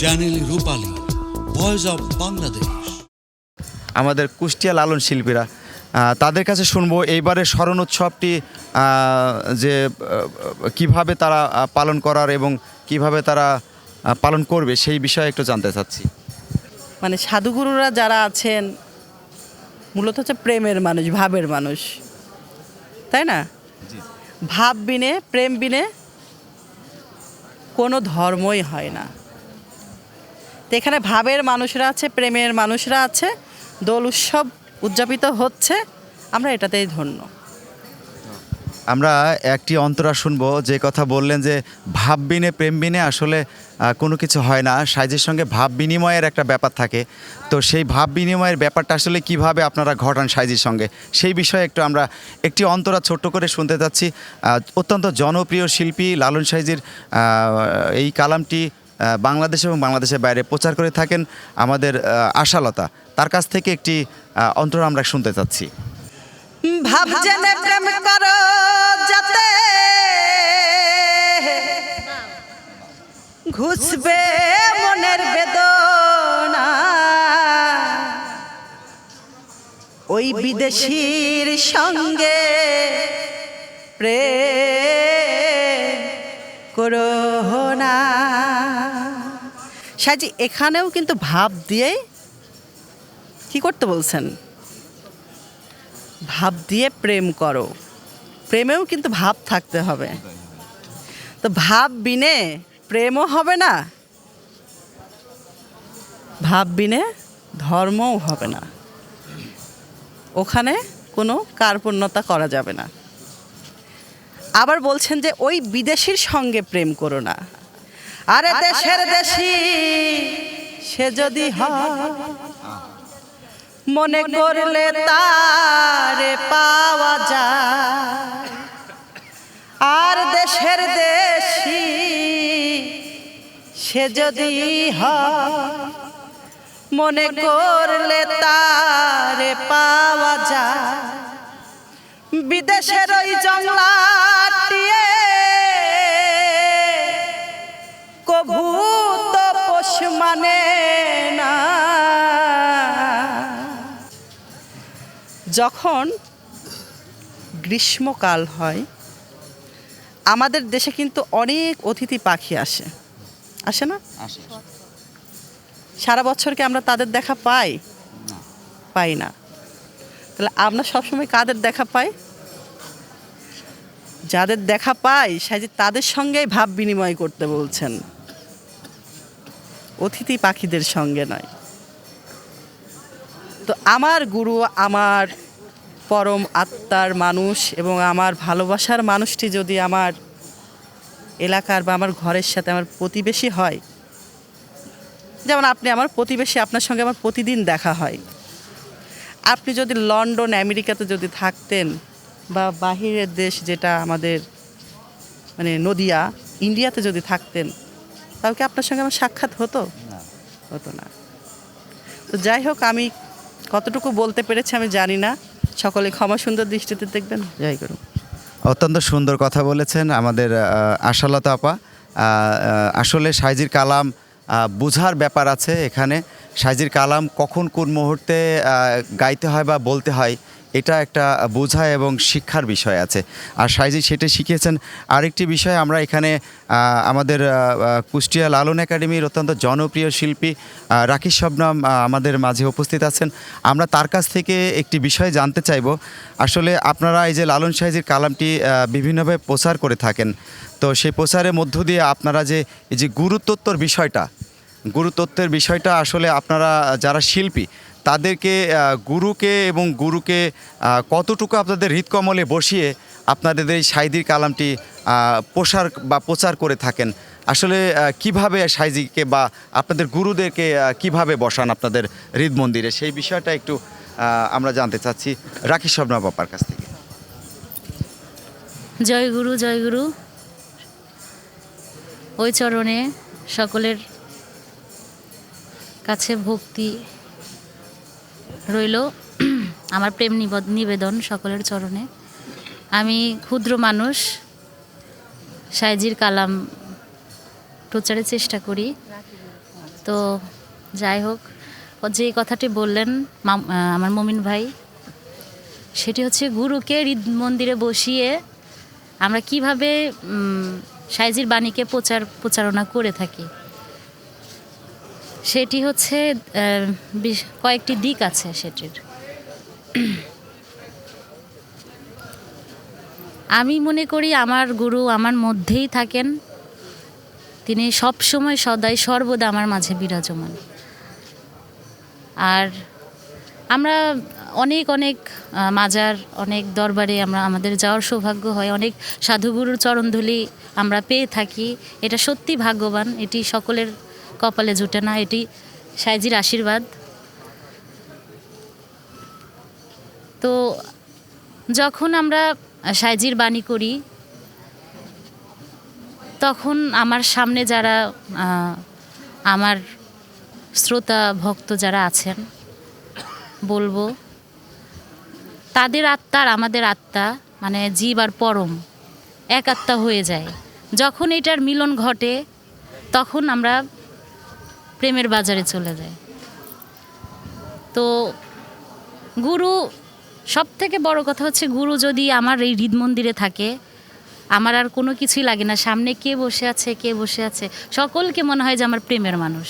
Channel Rupali voice of Bangladesh আমাদের কুষ্টিয়া লালন শিল্পীরা তাদের কাছে শুনব এইবারের স্মরণ উৎসবটি যে কীভাবে তারা পালন করার এবং কীভাবে তারা পালন করবে সেই বিষয়ে একটু জানতে চাচ্ছি। মানে সাধুগুরুরা যারা আছেন মূলত হচ্ছে প্রেমের মানুষ ভাবের মানুষ। তাই না? ভাব বিনে প্রেম বিনে কোনো ধর্মই হয় না। এখানে ভাবের মানুষরা আছে, প্রেমের মানুষরা আছে, দোল উৎসব উদযাপিত হচ্ছে, আমরা এটাতেই ধন্য। আমরা একটি অন্তরা শুনব, যে কথা বললেন যে ভাব বিনে প্রেম বিনে আসলে কোনো কিছু হয় না। সাইজের সঙ্গে ভাব বিনিময়ের একটা ব্যাপার থাকে। তো সেই ভাব বিনিময়ের ব্যাপারটা আসলে কীভাবে আপনারা ঘটান সাইজের সঙ্গে? সেই বিষয়ে একটু আমরা একটি অন্তরা ছোট্ট করে শুনতে চাচ্ছি। অত্যন্ত জনপ্রিয় শিল্পী লালন সাইজির এই কালামটি বাংলাদেশ এবং বাংলাদেশের বাইরে প্রচার করে থাকেন আমাদের আশালতা। তার কাছ থেকে একটি অন্তর আমরা শুনতে চাচ্ছি। প্রেম যাতে ঘুষবে মনের বেদনা। ওই বিদেশির সঙ্গে প্রেম করো না। সাজি, এখানেও কিন্তু ভাব দিয়েই কি করতে বলছেন? ভাব দিয়ে প্রেম করো। প্রেমেও কিন্তু ভাব থাকতে হবে। তো ভাব বিনে প্রেমও হবে না, ভাব বিনে ধর্মও হবে না। ওখানে কোনো কার্পণ্যতা করা যাবে না। আবার বলছেন যে, ওই বিদেশির সঙ্গে প্রেম করো না। আরে দেশের দেশি সে যদি হয় মনে করলে তারে পাওয়া যায়। আর দেশের দেশি সে যদি হয় মনে করলে তারে পাওয়া যায়। বিদেশের ওই জংলাটিয়ে মানে না। যখন গ্রীষ্মকাল হয় আমাদের দেশে কিন্তু অনেক অতিথি পাখি আসে। আসে না? সারা বছরকে আমরা তাদের দেখা পাই? পাই না। তাহলে আমরা সবসময় কাদের দেখা পাই? যাদের দেখা পাই সে তাদের সঙ্গেই ভাব বিনিময় করতে বলছেন। অতিথি পাখিদের সঙ্গে নয়। তো আমার গুরু, আমার পরম আত্মার মানুষ এবং আমার ভালোবাসার মানুষটি যদি আমার এলাকার বা আমার ঘরের সাথে আমার প্রতিবেশী হয়, যেমন আপনি আমার প্রতিবেশী, আপনার সঙ্গে আমার প্রতিদিন দেখা হয়। আপনি যদি লন্ডন, আমেরিকাতে যদি থাকতেন বা বাহিরের দেশ যেটা আমাদের মানে নদিয়া, ইন্ডিয়াতে যদি থাকতেন তাহলে কি আপনার সঙ্গে আমার সাক্ষাৎ হতো? হতো না। তো যাই হোক আমি কতটুকু বলতে পেরেছি আমি জানি না। সকলে ক্ষমা সুন্দর দৃষ্টিতে দেখবেন। জয় করুন। অত্যন্ত সুন্দর কথা বলেছেন আমাদের আশালতা আপা। আসলে সাইজির কালাম বোঝার ব্যাপার আছে এখানে। সাইজির কালাম কখন কোন মুহূর্তে গাইতে হয় বা বলতে হয় এটা একটা বোঝা এবং শিক্ষার বিষয় আছে। আর সাইজি সেটা শিখিয়েছেন। আরেকটি বিষয়, আমরা এখানে আমাদের কুষ্টিয়া লালন একাডেমির অত্যন্ত জনপ্রিয় শিল্পী রাকেশ শবনম আমাদের মাঝে উপস্থিত আছেন। আমরা তার কাছ থেকে একটি বিষয় জানতে চাইব। আসলে আপনারা এই যে লালন সাইজির কালামটি বিভিন্নভাবে প্রচার করে থাকেন। তো সেই প্রচারের মধ্য দিয়ে আপনারা যে, এই যে গুরুতত্ত্বর বিষয়টা গুরুতত্ত্বের বিষয়টা আসলে আপনারা যারা শিল্পী তাদেরকে গুরুকে এবং গুরুকে কতটুকু আপনাদের হৃদকমলে বসিয়ে আপনাদের এই সাইদির কালামটি প্রসার বা প্রচার করে থাকেন। আসলে কীভাবে সাইজিকে বা আপনাদের গুরুদেরকে কীভাবে বসান আপনাদের হৃদ মন্দিরে? সেই বিষয়টা একটু আমরা জানতে চাচ্ছি রাকেশ শবনা বাপার কাছ থেকে। জয় গুরু জয় গুরু। ওই চরণে সকলের কাছে ভক্তি রইল আমার প্রেম নিবদ- নিবেদন সকলের চরণে। আমি ক্ষুদ্র মানুষ, সাইজির কালাম প্রচারের চেষ্টা করি। তো যাই হোক যে কথাটি বললেন আমার মমিন ভাই, সেটি হচ্ছে, গুরুকে হৃদ মন্দিরে বসিয়ে আমরা কীভাবে সাইজির বাণীকে প্রচার প্রচারণা করে থাকি? সেটি হচ্ছে কয়েকটি দিক আছে সেটির। আমি মনে করি আমার গুরু আমার মধ্যেই থাকেন। তিনি সব সময় সদাই, সর্বদা আমার মাঝে বিরাজমান। আর আমরা অনেক অনেক মাজার, অনেক দরবারে আমরা, আমাদের যাওয়ার সৌভাগ্য হয়। অনেক সাধুগুরুর চরণধুলি আমরা পেয়ে থাকি। এটা সত্যি ভাগ্যবান। এটি সকলের কপালে জুটে না, এটি সাইজির আশীর্বাদ। তো যখন আমরা সাইজির বাণী করি, তখন আমার সামনে যারা আমার শ্রোতা, ভক্ত যারা আছেন, বলব, তাদের আত্মার আমাদের আত্মা মানে জীব আর পরম, এক আত্মা হয়ে যায়। যখন এটার মিলন ঘটে, তখন আমরা প্রেমের বাজারে চলে যায়। তো গুরু সব থেকে বড় কথা হচ্ছে গুরু যদি আমার এই হৃদ মন্দিরে থাকে, আমার আর কোনো কিছুই লাগে না। সামনে কে বসে আছে, কে বসে আছে, সকলকে মনে হয় যে আমার প্রেমের মানুষ।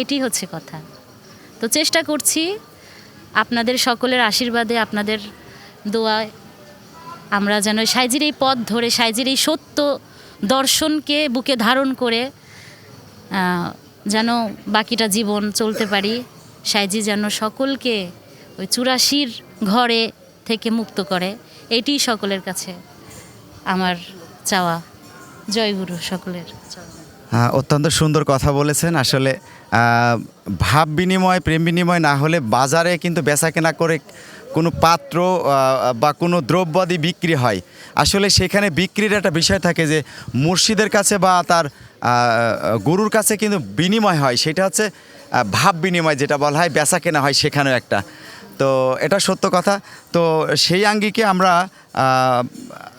এটি হচ্ছে কথা। তো চেষ্টা করছি আপনাদের সকলের আশীর্বাদে, আপনাদের দোয়ায় আমরা যেন সাইজির এই পথ ধরে, সাইজির এই সত্য দর্শনকে বুকে ধারণ করে যেন বাকিটা জীবন চলতে পারি, সাইজি যেন সকলকে ওই চুরাশির ঘরে থেকে মুক্ত করে, এটি সকলের কাছে আমার চাওয়া। জয়গুরু সকলের। অত্যন্ত সুন্দর কথা বলেছেন। আসলে ভাব বিনিময়, প্রেম বিনিময় না হলে বাজারে কিন্তু বেচা কেনা করে কোনো পাত্র বা কোনো দ্রব্যাদি বিক্রি হয়। আসলে সেখানে বিক্রির একটা বিষয় থাকে যে, মুর্শিদের কাছে বা তার গুরুর কাছে কিন্তু বিনিময় হয়। সেটা হচ্ছে ভাব বিনিময় যেটা বলা হয়, বেচা কেনা হয় সেখানেও একটা। তো এটা সত্য কথা। তো সেই আঙ্গিকে আমরা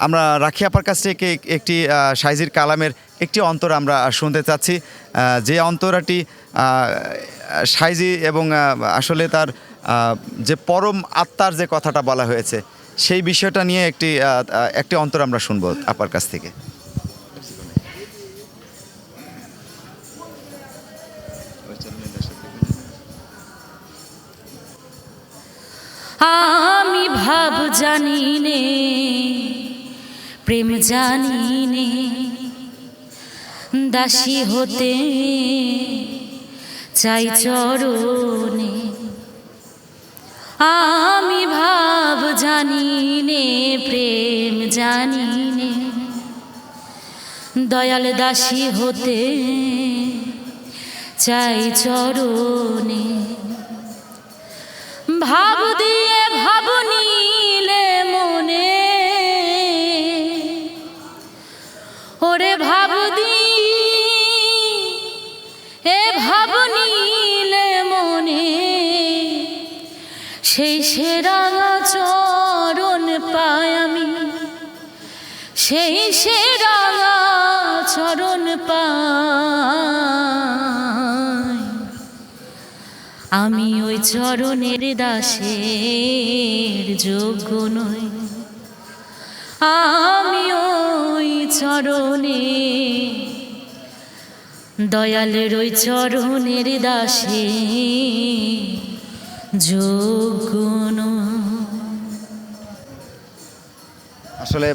আমরা রাখি আপার কাছ থেকে একটি সাইজির কালামের একটি অন্তর আমরা শুনতে চাচ্ছি। যে অন্তরাটি সাইজি এবং আসলে তার যে পরম আত্মার যে কথাটা বলা হয়েছে, সেই বিষয়টা নিয়ে একটি একটি অন্তর আমরা শুনব আপার কাছ থেকে। জানি নে প্রেম জানি নে দাসী হতে চাই চরণে। আমি ভাব জানি নে প্রেম জানি নে দয়াল দাসী হতে চাই চরণে। ভাব দিয়ে ওরে ভাব দি এ ভাব নিলে মনে, সেই সেরা চরণ পাই আমি। সেই সেরা চরণ পাই। আমি ওই চরণের দাসের যোগ্য নই। ওই চরণে দয়ালের ওই চরণের দাসে যোগ্য আসলে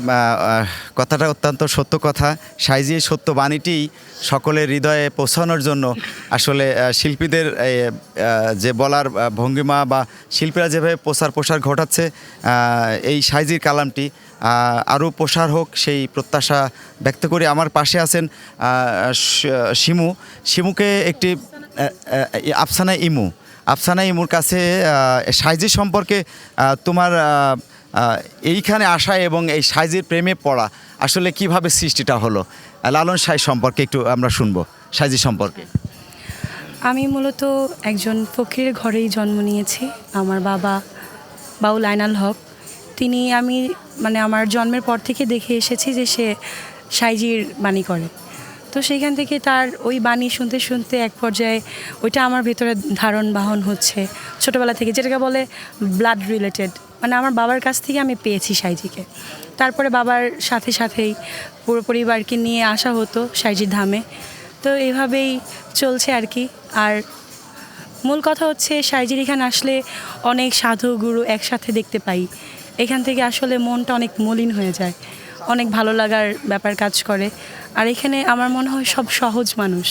কথাটা অত্যন্ত সত্য কথা। সাইজি সত্য বাণীটি সকলের হৃদয়ে পৌঁছানোর জন্য আসলে শিল্পীদের যে বলার ভঙ্গিমা বা শিল্পীরা যেভাবে প্রসার প্রসার ঘটাচ্ছে এই সাইজির কালামটি আরও প্রসার হোক সেই প্রত্যাশা ব্যক্ত করি। আমার পাশে আছেন শিমু। শিমুকে একটি আফসানা ইমু। আফসানা ইমুর কাছে সাইজি সম্পর্কে তোমার এইখানে আসা এবং এই সাইজের প্রেমে পড়া আসলে কীভাবে সৃষ্টিটা হলো? লালন সাই সম্পর্কে একটু আমরা শুনব, সাইজি সম্পর্কে। আমি মূলত একজন ফকিরের ঘরেই জন্ম নিয়েছি। আমার বাবা বাউল আইনাল হক। তিনি আমি মানে আমার জন্মের পর থেকে দেখে এসেছি যে সে সাইজির বাণী করে। তো সেইখান থেকে তার ওই বাণী শুনতে শুনতে এক পর্যায়ে ওইটা আমার ভেতরে ধারণ বাহন হচ্ছে। ছোটোবেলা থেকে যেটাকে বলে ব্লাড রিলেটেড মানে আমার বাবার কাছ থেকে আমি পেয়েছি সাইজিকে। তারপরে বাবার সাথে সাথেই পুরো পরিবারকে নিয়ে আসা হতো সাইজির ধামে। তো এইভাবেই চলছে আর কি। আর মূল কথা হচ্ছে সাইজির এখানে আসলে অনেক সাধু গুরু একসাথে দেখতে পাই। এখান থেকে আসলে মনটা অনেক মলিন হয়ে যায়। অনেক ভালো লাগার ব্যাপার কাজ করে। আর এখানে আমার মনে হয় সব সহজ মানুষ।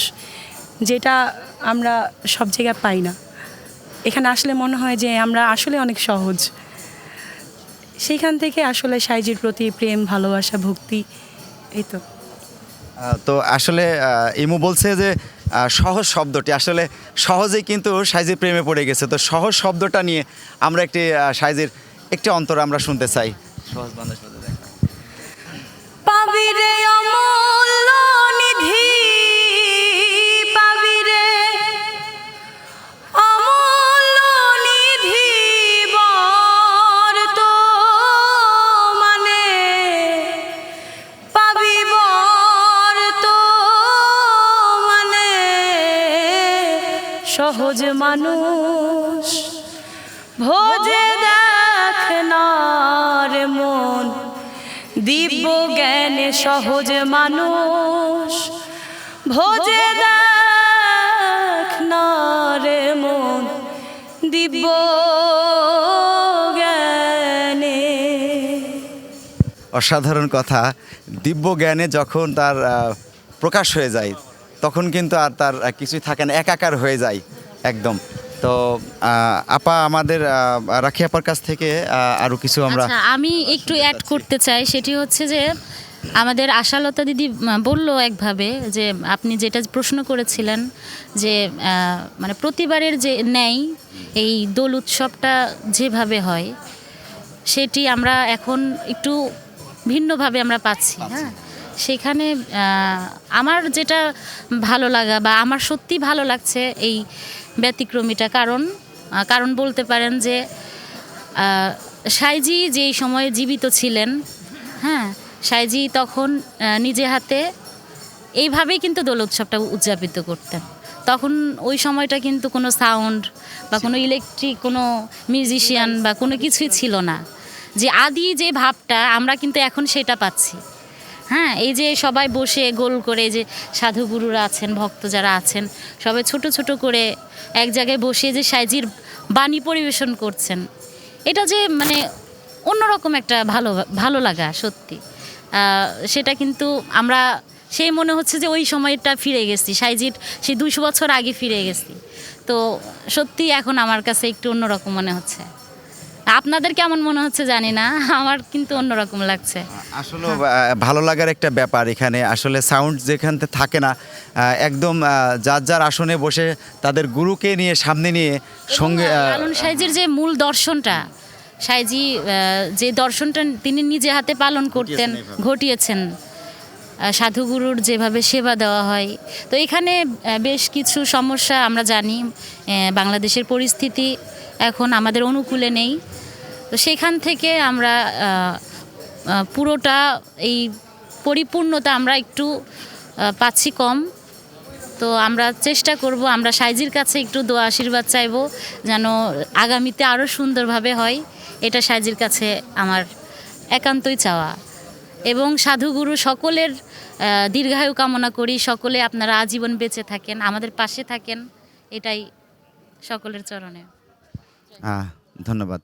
যেটা আমরা সব জায়গায় পাই না। এখানে আসলে মনে হয় যে আমরা আসলে অনেক সহজ। সেইখান থেকে আসলে সাইজির প্রতি প্রেম ভালোবাসা ভক্তি এই তো। তো আসলে ইমু বলছে যে সহজ শব্দটি। আসলে সহজেই কিন্তু সাইজের প্রেমে পড়ে গেছে। তো সহজ শব্দটা নিয়ে আমরা একটি সাইজের একটি অন্তর আমরা শুনতে চাই। সহজ বান্ধব পাবি রে পাবিরে সহজ মানুষ। ভোজে দেখ না রে মন। দিব্য জ্ঞানে সহজ মানুষ। ভোজে দেখ না রে মন। দিব্য অসাধারণ কথা। দিব্য জ্ঞানে যখন তার প্রকাশ হয়ে যায়, তখন কিন্তু আর তার কিছুই থাকে না, একাকার হয়ে যায়। একদম। তো আপা আমাদের রাখি আপার কাছ থেকে আরও কিছু আমরা আচ্ছা আমি একটু অ্যাড করতে চাই সেটি হচ্ছে যে আমাদের আশালতা দিদি বলল একভাবে যে আপনি যেটা প্রশ্ন করেছিলেন যে মানে প্রতিবারের যে নেই এই দোল উৎসবটা যেভাবে হয় সেটি আমরা এখন একটু ভিন্নভাবে আমরা পাচ্ছি হ্যাঁ? সেখানে আমার যেটা ভালো লাগা বা আমার সত্যি ভালো লাগছে এই ব্যতিক্রমীটা। কারণ কারণ বলতে পারেন যে সাইজি যেই সময়ে জীবিত ছিলেন হ্যাঁ সাইজি তখন নিজে হাতে এইভাবেই কিন্তু দোল উৎসবটা উদযাপিত করতেন। তখন ওই সময়টা কিন্তু কোনো সাউন্ড বা কোনো ইলেকট্রিক, কোনো মিউজিশিয়ান বা কোনো কিছুই ছিল না। যে আদি যে ভাবটা আমরা কিন্তু এখন সেটা পাচ্ছি। হ্যাঁ এই যে সবাই বসে গোল করে যে সাধুগুরুরা আছেন, ভক্ত যারা আছেন, সবাই ছোট ছোট করে এক জায়গায় বসে যে সাইজির বাণী পরিবেশন করছেন, এটা যে মানে অন্যরকম একটা ভালো ভালো লাগা, সত্যি। সেটা কিন্তু আমরা, সেই মনে হচ্ছে যে ওই সময়টা ফিরে গেছি, সাইজির সেই দুশো বছর আগে ফিরে গেছি। তো সত্যি এখন আমার কাছে একটু অন্যরকম মনে হচ্ছে। আপনাদের কেমন মনে হচ্ছে জানি না আমার কিন্তু অন্যরকম লাগছে। আসলে ভালো লাগার একটা ব্যাপার এখানে। আসলে সাউন্ড যেখান থেকে না একদম যার যার আসনে বসে তাদের গুরুকে নিয়ে সামনে নিয়ে সঙ্গে লালন সাইজির যে মূল দর্শনটা সাইজি যে দর্শনটা তিনি নিজে হাতে পালন করতেন ঘটিয়েছেন। সাধুগুরুর যেভাবে সেবা দেওয়া হয়। তো এখানে বেশ কিছু সমস্যা আমরা জানি বাংলাদেশের পরিস্থিতি। এখন আমাদের অনুকূলে নেই। তো সেখান থেকে আমরা পুরোটা এই পরিপূর্ণতা আমরা একটু পাচ্ছি কম। তো আমরা চেষ্টা করব, আমরা সাইজির কাছে একটু দোয়া আশীর্বাদ চাইব যেন আগামীতে আরও সুন্দরভাবে হয়। এটা সাইজির কাছে আমার একান্তই চাওয়া। এবং সাধুগুরু সকলের দীর্ঘায়ু কামনা করি, সকলে আপনারা আজীবন বেঁচে থাকেন, আমাদের পাশে থাকেন, এটাই সকলের চরণে। ধন্যবাদ।